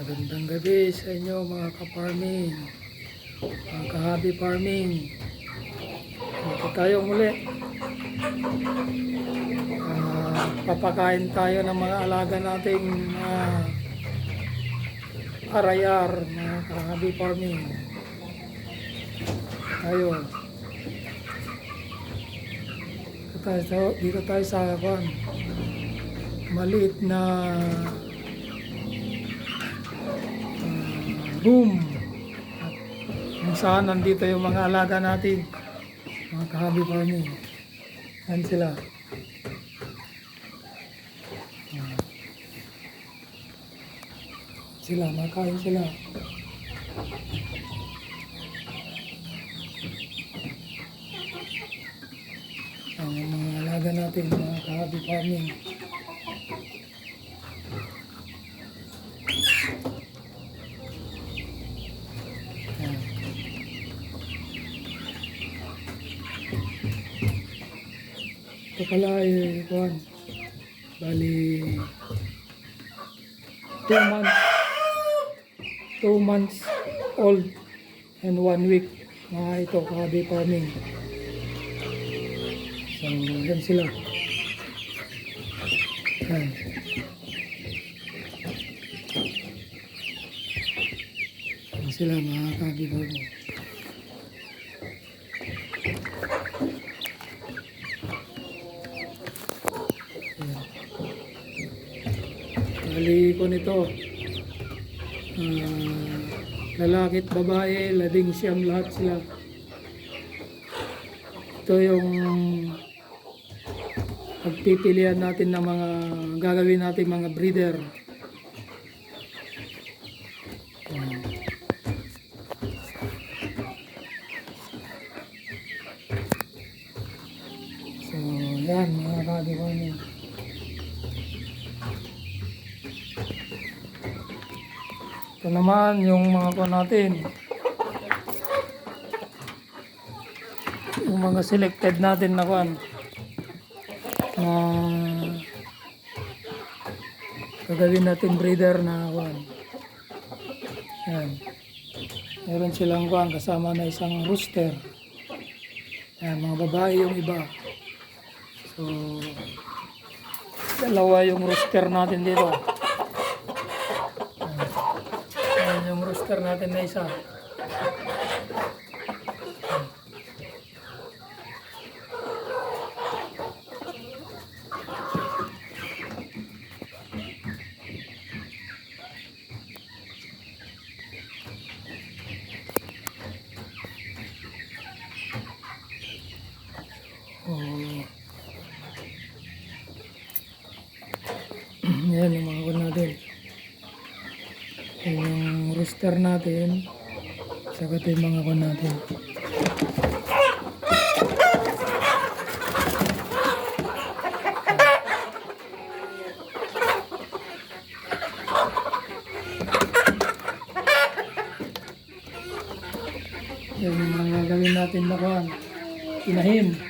Magandang gabi sa inyo mga ka-farming, mga ka-hobby farming. Dito tayo muli. Ah, papakain tayo ng mga alaga nating uh, arayar, mga ka-hobby farming. Tayo. Dito tayo, dito tayo sa kwan. Maliit na room at kung saan nandito yung mga alaga natin. Mga kahabi farming saan sila. Sila makain sila. Ang mga alaga natin mga kahabi farming Ayan. Ito pala ay kuhan. Bali two months two months old and one week mga ito kahabi farming. So, yan sila. Yan. Yan sila mga kahabi farming. Ayan. Ko nito. ah, lalaki at babae, labing siyam lahat sila. Ito yung pagpipilian natin ng mga gagawin natin mga breeder. Naman yung mga ko natin. Yung mga selected natin na kwan. Na gagawin natin breeder na kwan. Yan. Meron silang kwan kasama na isang rooster. Yan, mga babae yung iba. So, dalawa yung rooster natin dito. Ayan yung rooster natin na isa. Oh. Yan yung mga kun natin. Yan rooster natin. Saka ito yung mga kun natin. Yan yung mga gagawin natin na kuhan. Inahin.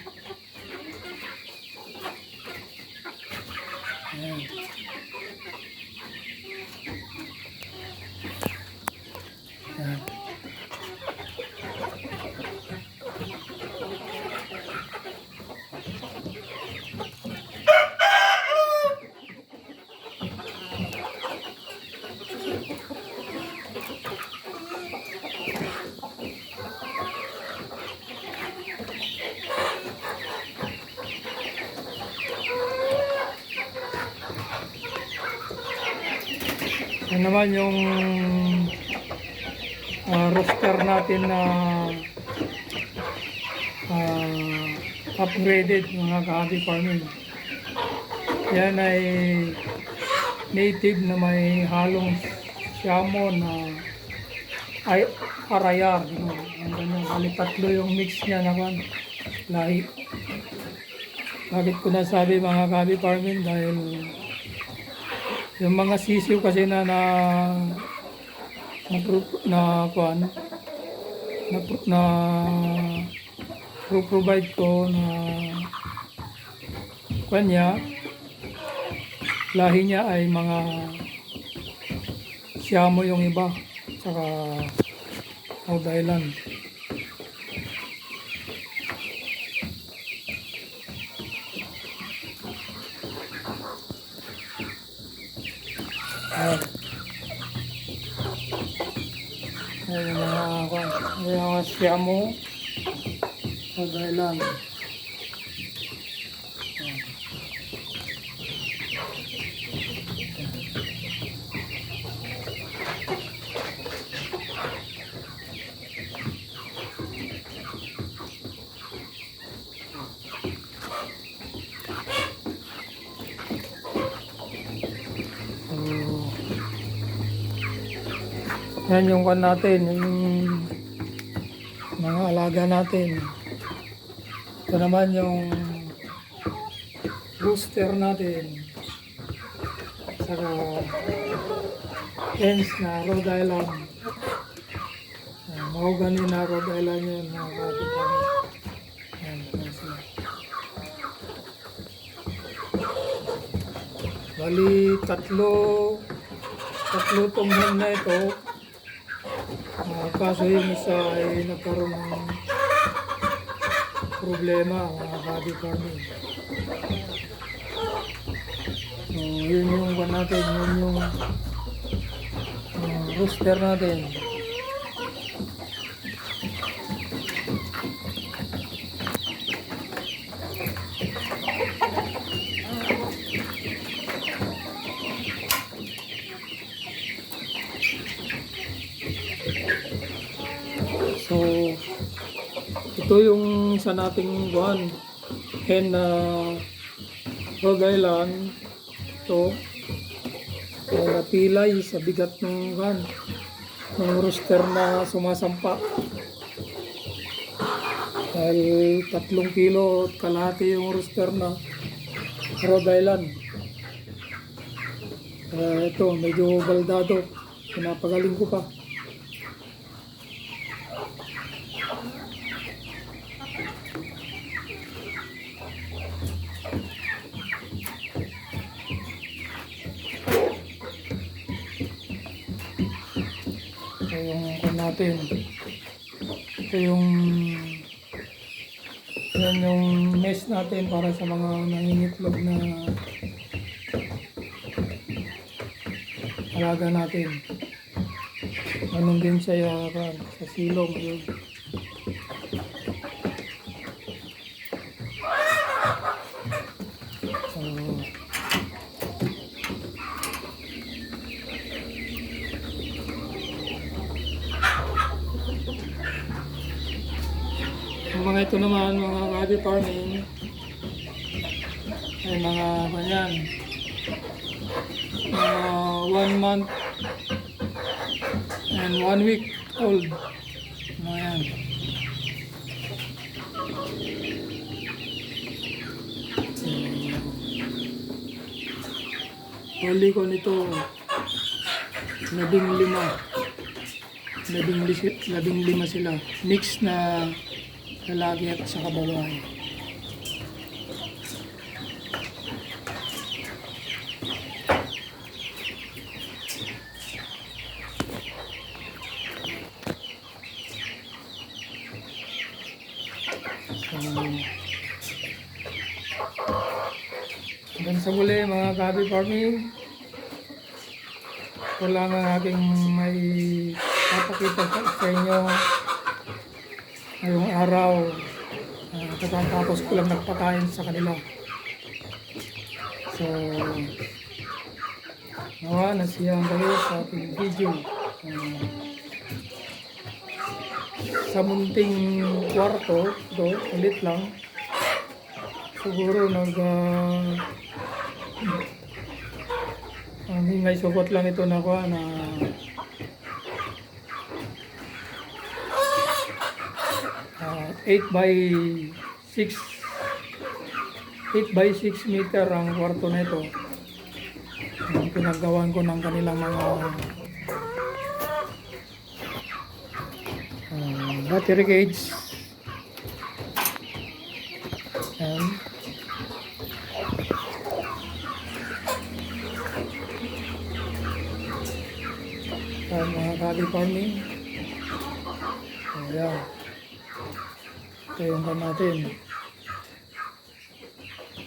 Naman yung ah, roster natin na ah, upgraded mga ka-happy farming. Yan ay native na may halong siamo na ay arayar. No? Ang ganyan. Bali tatlo yung mix niya na kwan. Lahi. Bakit ko nasabi mga ka-happy farming dahil yung mga sisiw kasi na na na na kuan na na pro- provide ko na kuan niya lahi niya ay mga Siamo yung iba. Tsaka Rhode Island. Ayan. Ayan yung mga, mga Siamo. Rhode Island. Ayan. So, yan yung kan natin, yung mga alaga natin. Ito naman yung booster natin. Saka hens na Rhode Island. Uh, mahogany na Rhode Island yun, mga kapitang. Bali, tatlo, tatlo tong hen na ito. Ah, kaso yung isa ay nagkaroon ng problema, mga body farming. So, yun yung one natin, yun yung ah, rooster natin. Ito yung sa nating buwan. Hen na Rhode Island. Ito. Kaya napilay sa bigat ng van. Ng rooster na sumasampa. Dahil tatlong kilo at kalahati yung rooster na Rhode Island. Kaya ito, medyo baldado. Pinapagaling ko pa. Ito yung kwan natin. Ito yung yan yung mess natin para sa mga nangingitlog na alaga natin. Ganun din yaran, sa silong yun. So, Yung mga ito naman, mga rabbit farming, ay mga kanyan, mga one month and one week old. Mga yan. Huli ko nito, labing lima. Labing, labing lima sila. Mix na lalaki at saka babae. So, hanggang sa muli mga gabi farming. Wala nga aking may papakita sa sa inyo ngayong araw. Uh, katatapos ko lang nagpakain sa kanila. So, nawa nasiyang kayo sa ating video. Ah, sa munting kwarto, do, ulit lang. Siguro nag uh, ang hingay sugot lang ito na ko na ah, 8 by 6 8 by 6 meter ang kwarto nito. Ang pinagawan ko ng kanilang mga ah, battery cage. Ayan. Ayan, mga kabi farming. Ayan. Ito yung kan natin.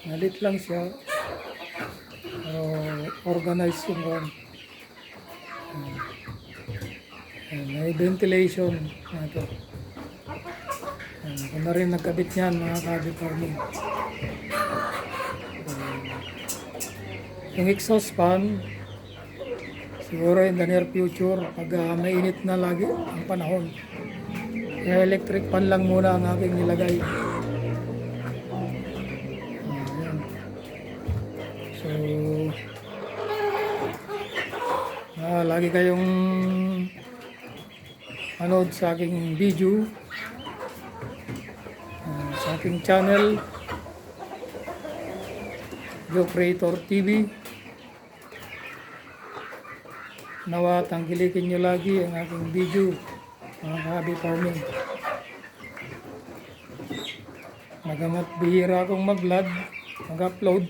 Nalit lang siya. Pero organized yung kan. Ayan. May ventilation na ito. Ayan, Ito na rin nagkabit niyan mga kabi farming. Yung exhaust fan, siguro in the near future, pag ah, mainit na lagi ang panahon, electric fan lang muna ang aking nilagay. Ayan. So, ah, lagi kayong manood sa aking video, ah, sa aking channel, Joe Creator TV. Nawa, tangkilikin nyo lagi ang aking video, mga hobby farming. Nagamat bihira akong mag-vlog, mag-upload.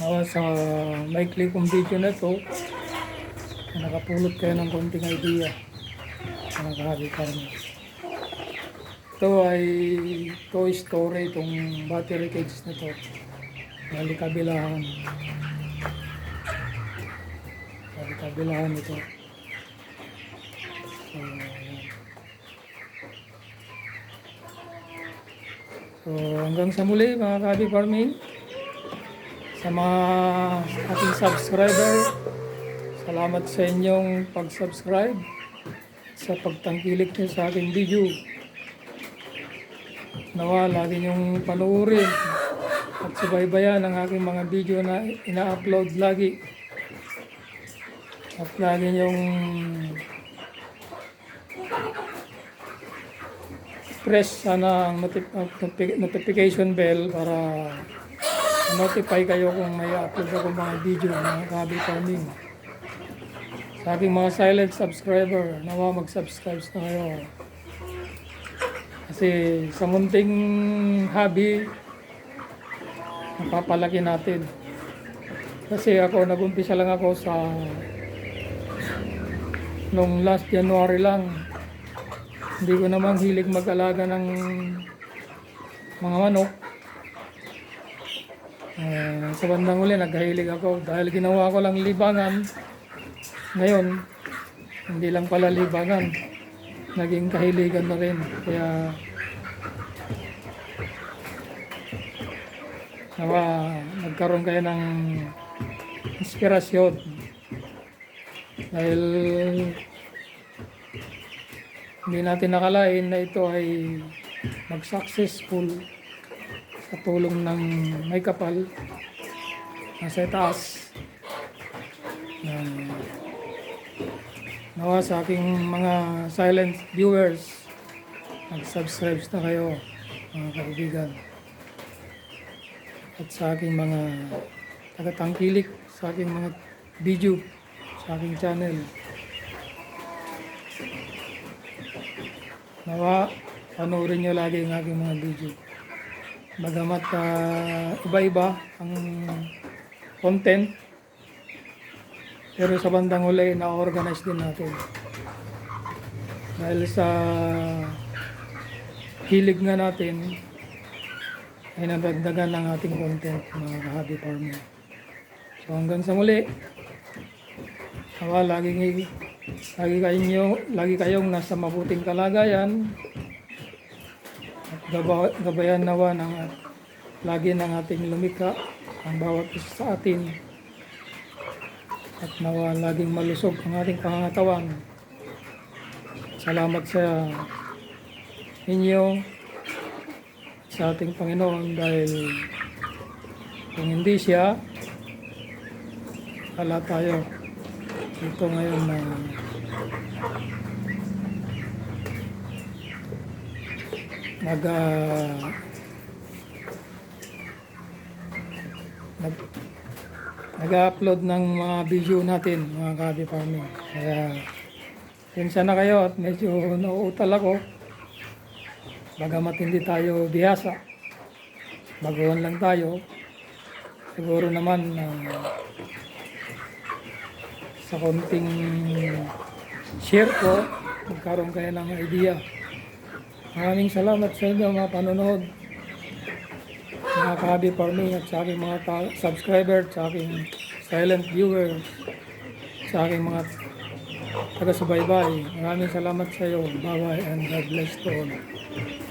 Nawa sa maikli kong video na to, nakapulot kayo ng konting idea, mga hobby farming. Ito ay toy story itong battery cage na to. Bali kabilahan. Bali kabilahan ito. So, so hanggang sa muli mga kabi farming. Sa mga ating subscriber, salamat sa inyong pag-subscribe sa pagtangkilik niyo sa aking video nawa lagi niyong panuorin at subaybayan ang aking mga video na ina-upload lagi at lagi niyong press sana ang noti- notifi- notification bell para notify kayo kung may upload ako mga video mga kabi farming sa aking mga silent subscriber nawa mag-subscribe na kayo kasi sa munting hobby, napapalaki natin. Kasi ako, nag-umpisa lang ako sa nung last January lang. Hindi ko naman hilig mag-alaga ng mga manok. Eh, sa bandang uli, naghahilig ako dahil ginawa ko lang libangan. Ngayon, hindi lang pala libangan naging kahiligan na rin. Kaya nawa nagkaroon kayo ng inspirasyon dahil hindi natin nakalain na ito ay mag-successful sa tulong ng may kapal nasa taas na Nawa sa aking mga silent viewers, mag-subscribe na kayo, mga kaibigan. At sa aking mga tagatangkilik, sa aking mga video, sa aking channel. Nawa, panoorin nyo lagi ang aking mga video. Bagamat ah, iba-iba ang content, pero sa bandang huli, na-organize din natin. Dahil sa hilig nga natin, ay nadagdagan ng ating content, mga ka-hobby farmer. So hanggang sa muli, nawa lagi, lagi kayo, lagi kayong nasa mabuting kalagayan. At gaba, gabayan nawa ng lagi ng ating lumika ang bawat isa sa atin. At nawa laging malusog ang ating pangangatawan. Salamat sa inyo sa ating Panginoon dahil kung hindi siya, wala tayo dito ngayon na nag ah, nag nag-upload ng mga video natin, mga kabi farming. Kaya, pinsa na kayo at medyo nauutal ako. Bagamat hindi tayo bihasa. Baguhan lang tayo. Siguro naman na sa konting share ko, magkaroon kayo ng idea. Maraming salamat sa inyo mga panonood. Mga kahabi farming at sa aking mga subscriber, sa aking silent viewers, sa aking mga taga-subaybay. Maraming salamat sa iyo. Bye-bye and God bless to all.